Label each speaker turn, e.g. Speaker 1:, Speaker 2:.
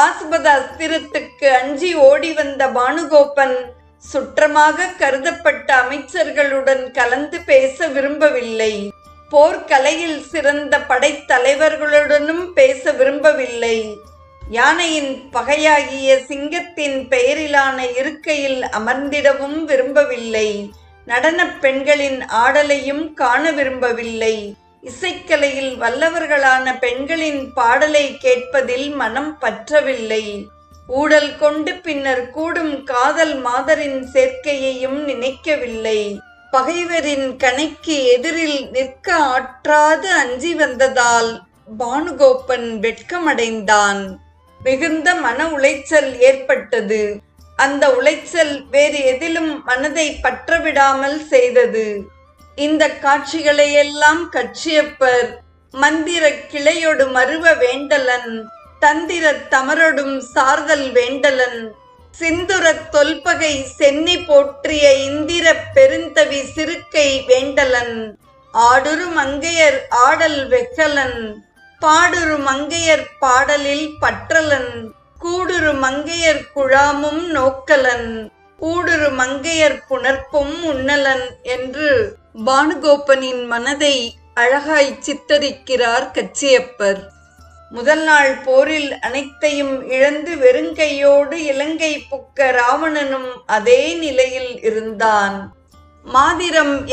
Speaker 1: பாசுபத அஸ்திரத்துக்கு அஞ்சி ஓடி வந்த பானுகோபன் சுற்றமாக கருதப்பட்ட அமைச்சர்களுடன் கலந்து பேச விரும்பவில்லை. போர்க்கலையில் சிறந்த படைத்தலைவர்களுடனும் பேச விரும்பவில்லை. யானையின் பகையாகிய சிங்கத்தின் பெயரிலான இருக்கையில் அமர்ந்திடவும் விரும்பவில்லை. நடனப் பெண்களின் ஆடலையும் காண விரும்பவில்லை. இசைக்கலையில் வல்லவர்களான பெண்களின் பாடலை கேட்பதில் மனம் பற்றவில்லை. ஊடல் கொண்டு பின்னர் கூடும் காதல் மாதரின் சேர்க்கையையும் நினைக்கவில்லை. பகைவரின் கணைக்கு எதிரில் நிற்க ஆற்றாது அஞ்சி வந்ததால் பானுகோப்பன் வெட்கமடைந்தான். மிகுந்த மன உளைச்சல் ஏற்பட்டது. அந்த உளைச்சல் வேறு எதிலும் மனதை பற்றவிடாமல் செய்தது. இந்த காட்சிகளையெல்லாம் கட்சியப்பர் மந்திர கிளையொடு மருவ வேண்டலன் தந்திர தமரொடும் சார்தல் வேண்டலன் சிந்துர தொல்பகை சென்னி போற்றிய இந்திர பெருந்தவி சிறுக்கை வேண்டலன் ஆடுரு மங்கையர் ஆடல் வெக்கலன் பாடுரு மங்கையர் பாடலில் பற்றலன் கூடுரு மங்கையர் குழாமும் நோக்கலன். ஊடுரு மங்கையர் புணர்ப்பும் உன்னலன் என்று பானுகோபனின் மனதை அழகாய் சித்தரிக்கிறார் கச்சியப்பர். முதல் நாள் போரில் அனைத்தையும் இழந்து வெறுங்கையோடு இலங்கை புக்க ராவணனும் அதே நிலையில் இருந்தான். மாதிரம்